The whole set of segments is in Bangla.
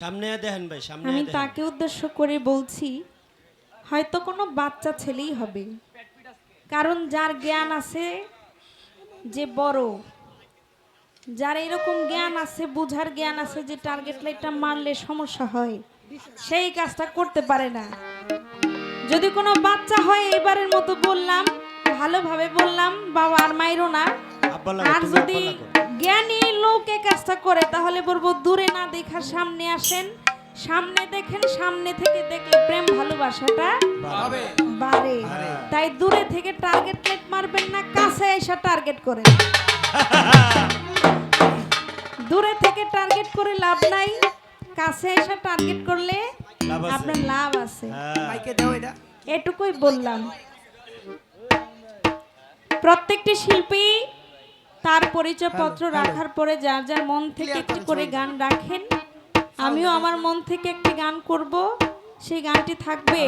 সামনে দেখেন ভাই সামনে আমি তাকে উদ্দেশ্য করে বলছি হয়তো কোনো বাচ্চা ছেলেই হবে। কারণ যার জ্ঞান আছে যে বড় যার এরকম জ্ঞান আছে বুঝার জ্ঞান আছে যে টার্গেট লাইটটা মারলে সমস্যা হয় সেই কাজটা করতে পারে না। যদি কোনো বাচ্চা হয় এবারের মতো বললাম ভালোভাবে বললাম বাবা আর মাইরো না। আর যদি জ্ঞানী লোক কাজটা করে তাহলে বলব দূরে না দেখা সামনে আসেন। সামনে দেখেন সামনে থেকে দেখলে প্রেম ভালোবাসাটা বাড়ে। তাই দূরে থেকে টার্গেট লাইট মারবেন না কাছে এসে টার্গেট করেন দূরে থেকে টার্গেট করে লাভ নাই কাছে এসে টার্গেট করলে লাভ আছে। আপনার লাভ আছে। হ্যাঁ। এটুকুই বললাম। প্রত্যেকটি শিল্পী তার পরিচয়পত্র রাখার পরে যার যার মন থেকে একটি করে গান রাখেন। আমিও আমার মন থেকে একটি গান করব। সেই গানটি থাকবে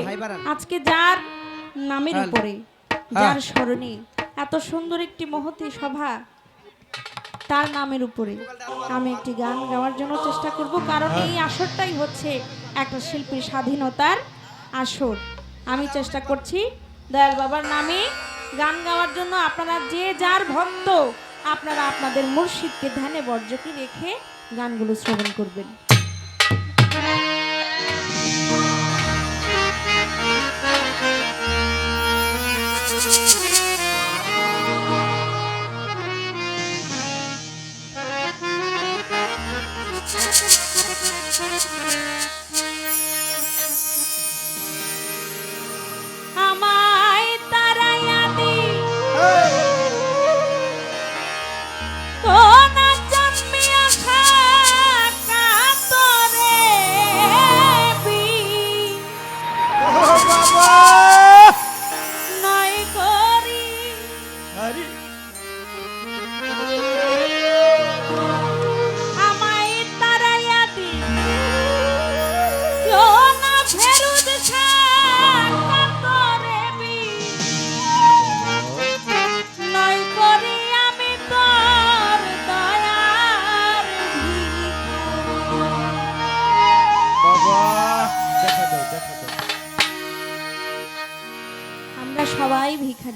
আজকে যার নামের উপরে যার স্মরণে। এত সুন্দর একটি মহতি সভা তার নামের উপরে। আমি একটি গান গাওয়ার জন্য চেষ্টা করব কারণ এই আসরটাই হচ্ছে একটা শিল্পীর স্বাধীনতার আসর। আমি চেষ্টা করছি দয়াল বাবার নামে গান গাওয়ার জন্য। আপনারা যে যার ভক্ত আপনারা আপনাদের মুর্শিদকে ধ্যানে বর্জকে রেখে গানগুলো শ্রবণ করবেন।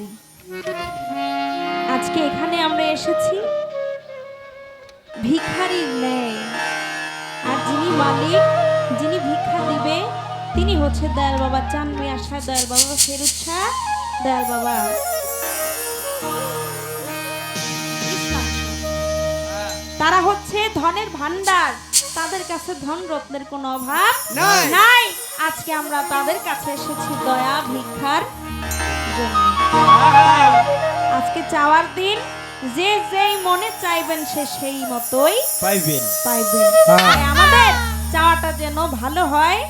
ভিখারি। আজকে এখানে আমরা এসেছি ভিখারির ন্যায়। আর যিনি মালিক যিনি ভিক্ষা দিবে তিনি হচ্ছে দয়াল বাবা চানমি আশা দয়াল বাবা ফেরুদ শাহ দয়াল বাবা তারা হচ্ছে ধনের ভান্ডার তাদের কাছে ধন রত্নের কোনো অভাব নাই। আজকে আমরা তাদের কাছে এসেছি দয়া ভিক্ষার চাওয়ার দিন যে যেই মনে চাইবেন সে সেই মতোই পাইবেন। পাইবেন। তাই আমাদের চাওয়াটা যেন ভালো হয়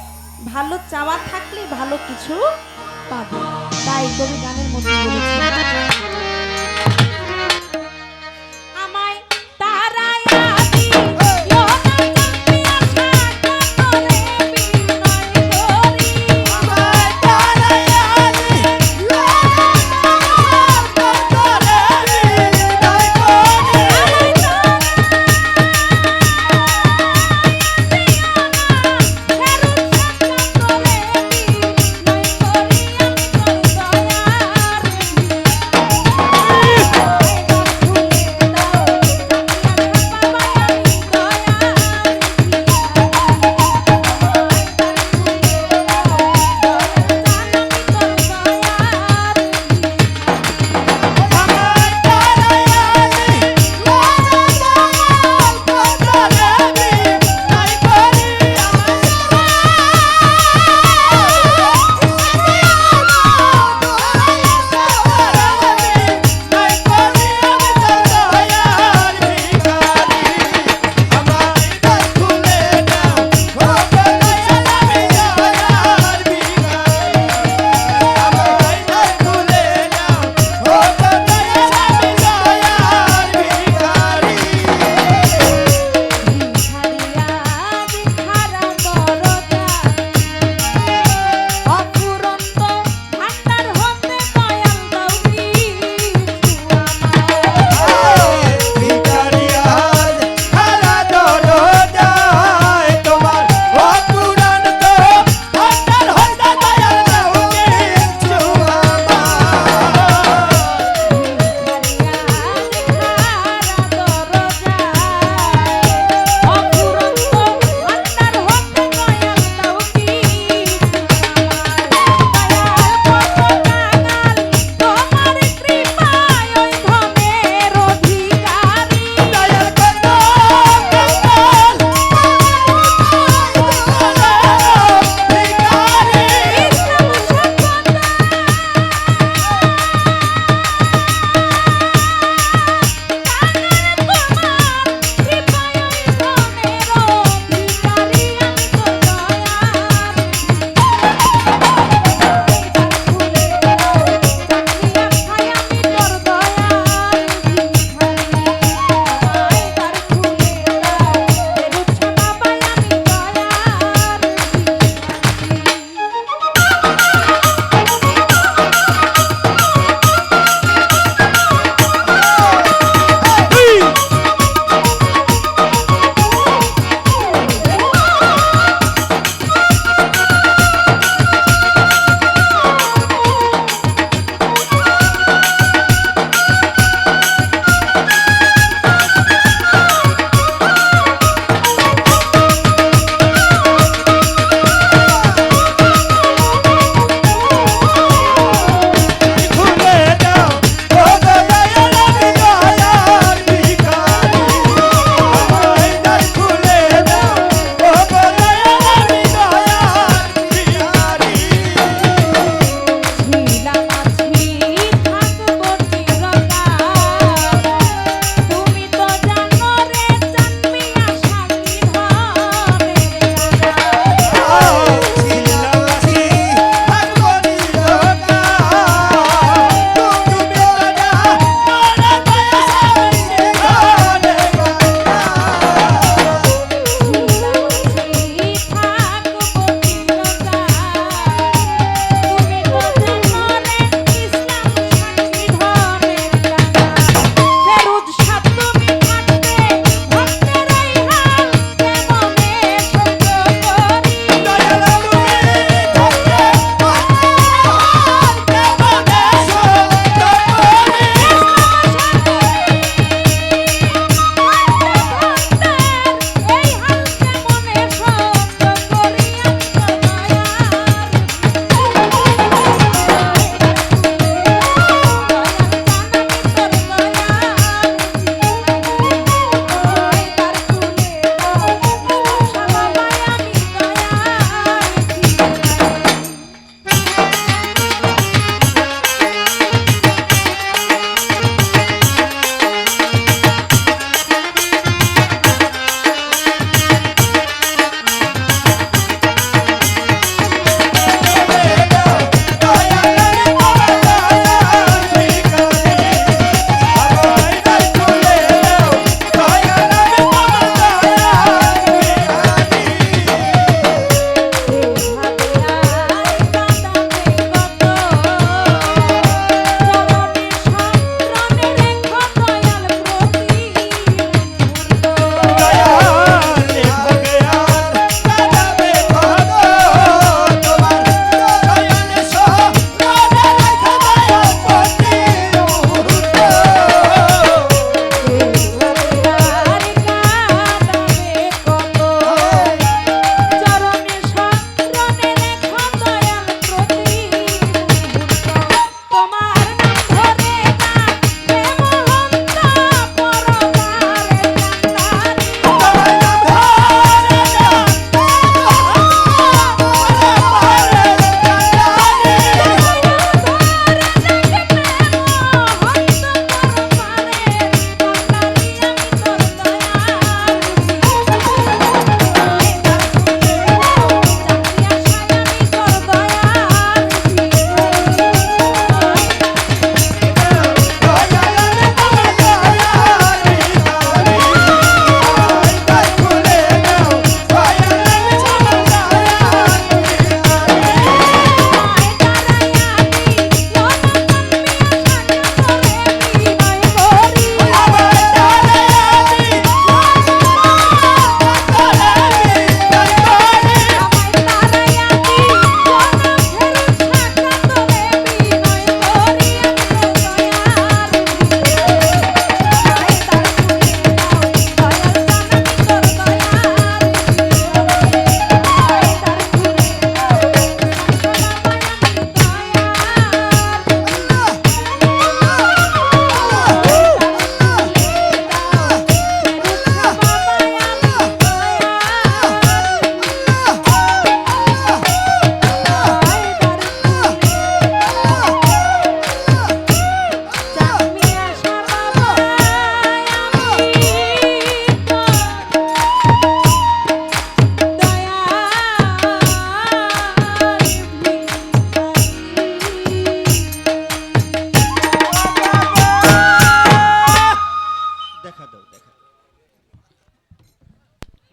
ভালো চাওয়া থাকলে ভালো কিছু পাবে তাই কবি গানের মধ্যে